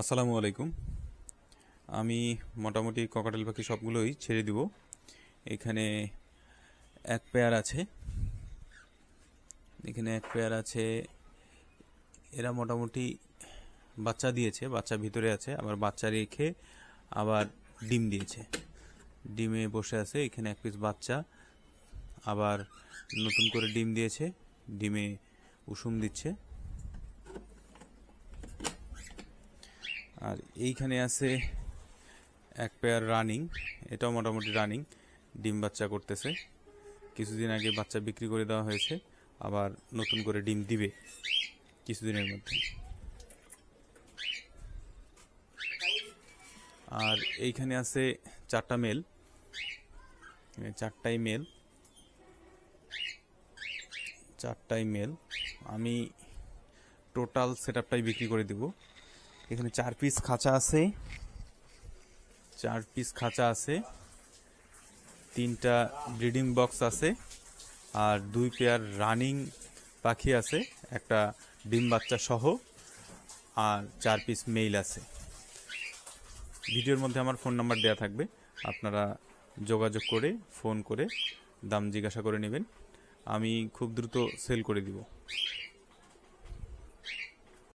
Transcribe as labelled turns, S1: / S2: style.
S1: আসসালামু আলাইকুম। আমি মোটামুটি ককাটেল পাখি সবগুলোই ছেড়ে দিব। এখানে এক পেয়ার আছে। এখানে এক পেয়ার আছে। এরা মোটামুটি বাচ্চা দিয়েছে, বাচ্চা ভিতরে আছে, আবার বাচ্চা রেখে আবার ডিম দিয়েছে। ডিমে বসে আছে, এখানে এক পিস বাচ্চা আবার নতুন করে ডিম দিয়েছে, ডিমে উষুম দিচ্ছে। আর এইখানে আছে এক পেয়ার রানিং এটাও মোটামুটি রানিং ডিম বাচ্চা করতেছে। কিছুদিন আগে বাচ্চা বিক্রি করে দেওয়া হয়েছে, আবার নতুন করে ডিম দিবে কিছুদিনের মধ্যে। আর এইখানে আছে চারটা মেল চারটাই মেল চারটাই মেল আমি টোটাল সেট বিক্রি করে দিব। এখানে চার পিস খাঁচা আছে। চার পিস খাঁচা আছে। তিনটা ব্রিডিং বক্স আছে আর দুই পেয়ার রানিং পাখি আছে, একটা ডিম বাচ্চা সহ আর চার পিস মেইল আছে। ভিডিওর মধ্যে আমার ফোন নাম্বার দেওয়া থাকবে, আপনারা যোগাযোগ করে ফোন করে দাম জিজ্ঞাসা করে নেবেন। আমি খুব দ্রুত সেল করে দিব।